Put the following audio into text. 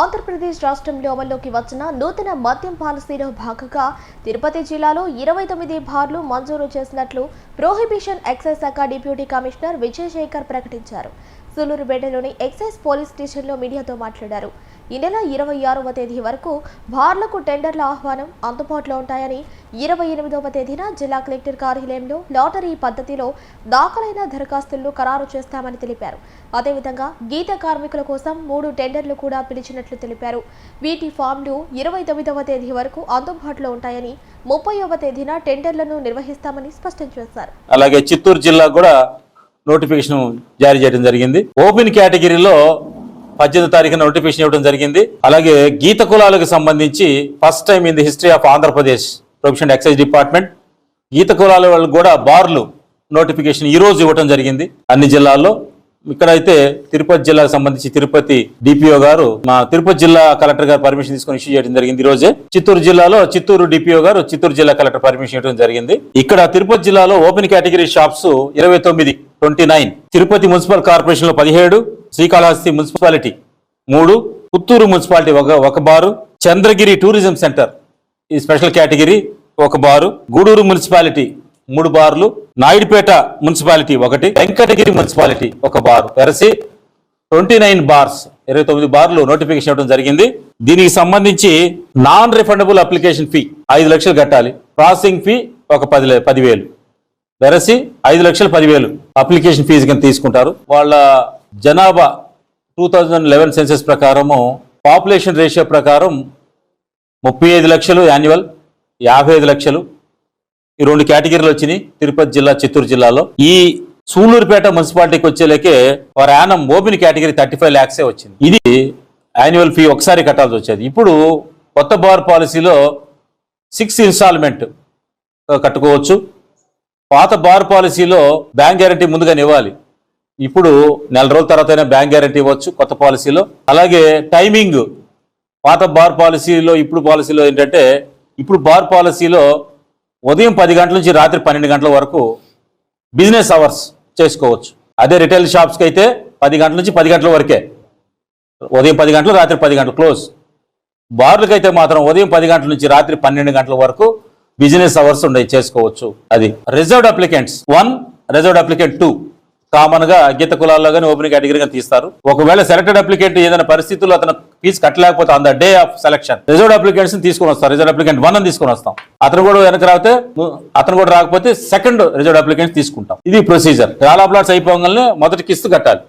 ఆంధ్రప్రదేశ్ రాష్ట్రంలో అమల్లోకి వచ్చిన నూతన మద్యం పాలసీలో భాగంగా తిరుపతి జిల్లాలో ఇరవై తొమ్మిది బార్లు మంజూరు చేసినట్లు ప్రోహిబిషన్ ఎక్సైజ్ శాఖ డిప్యూటీ కమిషనర్ విజయశేఖర్ ప్రకటించారు. సూలూరుపేటలోని ఎక్సైజ్ పోలీస్ స్టేషన్లో మీడియాతో మాట్లాడారు. ఈ నెల ఇరవై ఆరవ తేదీ వరకు బార్లకు టెండర్ల ఆహ్వానం అందుబాటులో ఉంటాయని ఇరవై ఎనిమిదవ తేదీన జిల్లా కలెక్టర్ కార్యాలయంలో లాటరీ పద్ధతిలో దాఖలైన దరఖాస్తులను ఖరారు చేస్తామని తెలిపారు. అదేవిధంగా గీత కార్మికుల కోసం మూడు టెండర్లు కూడా పిలిచినట్లు తెలిపారు. వీటి ఫామ్లు ఇరవై తొమ్మిదవ తేదీ వరకు అందుబాటులో ఉంటాయని ముప్పైవ తేదీన టెండర్లను నిర్వహిస్తామని స్పష్టం చేశారు. అలాగే చిత్తూరు జిల్లా కూడా నోటిఫికేషన్ జారీ చేయడం జరిగింది. ఓపెన్ కేటగిరీలో పద్దెనిమిది తారీఖున నోటిఫికేషన్ ఇవ్వడం జరిగింది. అలాగే గీత కులాలకు సంబంధించి first time in the history of Andhra Pradesh profession excise department గీత కులాల వాళ్ళకు కూడా బార్లు నోటిఫికేషన్ ఈరోజు ఇవ్వడం జరిగింది. అన్ని జిల్లాల్లో ఇక్కడైతే తిరుపతి జిల్లాకు సంబంధించి తిరుపతి డిపిఓ గారు మా తిరుపతి జిల్లా కలెక్టర్ గారు పర్మిషన్ తీసుకొని ఇష్యూ చేయడం జరిగింది ఈ రోజే. చిత్తూరు జిల్లాలో చిత్తూరు డిపిఓ గారు చిత్తూరు జిల్లా కలెక్టర్ పర్మిషన్ ఇవ్వడం జరిగింది. ఇక్కడ తిరుపతి జిల్లాలో ఓపెన్ కేటగిరీ షాప్స్ ఇరవై తొమ్మిది ట్వంటీ నైన్ తిరుపతి మున్సిపల్ కార్పొరేషన్లో పదిహేడు శ్రీకాళహస్తి మున్సిపాలిటీ మూడు పుత్తూరు మున్సిపాలిటీ ఒక ఒక బారు చంద్రగిరి టూరిజం సెంటర్ ఈ స్పెషల్ కేటగిరీ ఒక బారు గూడూరు మున్సిపాలిటీ మూడు బార్లు నాయుడుపేట మున్సిపాలిటీ ఒకటి వెంకటగిరి మున్సిపాలిటీ ఒక బారు వెరసి ట్వంటీ నైన్ బార్స్ ఇరవై తొమ్మిది బార్లు నోటిఫికేషన్ ఇవ్వడం జరిగింది. దీనికి సంబంధించి నాన్ రిఫండబుల్ అప్లికేషన్ ఫీ ఐదు లక్షలు కట్టాలి. ప్రాసెసింగ్ ఫీ ఒక పది పదివేలు. వెరసి ఐదు లక్షలు పదివేలు. అప్లికేషన్ ఫీజు కింద తీసుకుంటారు. వాళ్ళ జనాభా టూ థౌజండ్ లెవెన్ సెన్సెస్ ప్రకారము పాపులేషన్ రేషియో ప్రకారం ముప్పై ఐదు లక్షలు యాన్యువల్ యాభై ఐదు లక్షలు. ఈ రెండు కేటగిరీలు వచ్చినాయి తిరుపతి జిల్లా చిత్తూరు జిల్లాలో. ఈ సూలూరుపేట మున్సిపాలిటీకి వచ్చేలకే వారి Yanam open category thirty five ల్యాక్సే వచ్చింది. ఇది యాన్యువల్ ఫీ ఒకసారి కట్టాల్సి వచ్చేది. ఇప్పుడు కొత్త బార్ పాలసీలో సిక్స్ ఇన్స్టాల్మెంట్ కట్టుకోవచ్చు. పాత బార్ పాలసీలో బ్యాంక్ గ్యారంటీ ముందుగానే ఇవ్వాలి. ఇప్పుడు నెల రోజుల తర్వాత బ్యాంక్ గ్యారంటీ ఇవ్వచ్చు కొత్త పాలసీలో. అలాగే టైమింగ్. పాత బార్ పాలసీలో ఇప్పుడు పాలసీలో ఏంటంటే ఇప్పుడు బార్ పాలసీలో ఉదయం పది గంటల నుంచి రాత్రి పన్నెండు గంటల వరకు బిజినెస్ అవర్స్ చేసుకోవచ్చు. అదే రిటైల్ షాప్స్కి అయితే పది గంటల నుంచి పది గంటల వరకే. ఉదయం పది గంటలు రాత్రి పది గంటలు క్లోజ్. బార్లకైతే మాత్రం ఉదయం పది గంటల నుంచి రాత్రి పన్నెండు గంటల వరకు బిజినెస్ అవర్స్ ఉండే చేసుకోవచ్చు. అది reserved applicants. One reserved applicant two. కామన్గా గీత కులాల్లో కానీ ఓపెన్ కేటగిరీగా తీస్తారు. ఒకవేళ సెలెక్టెడ్ అప్లికెంట్ ఏదైనా పరిస్థితుల్లో అతను ఫీజు కట్టలేకపోతే on the day of selection reserved applicants తీసుకొని వస్తాం. రిజర్వ్ అప్లికెంట్ వన్ అని తీసుకొని వస్తాం. అతను కూడా వెనక రాకపోతే అతను కూడా రాకపోతే సెకండ్ రిజర్వ్డ్ అప్లికెంట్ తీసుకుంటాం. ఇది ప్రొసీజర్ చాలా ప్లాట్స్ అయిపోగానే మొదటి కిస్తు కట్టాలి.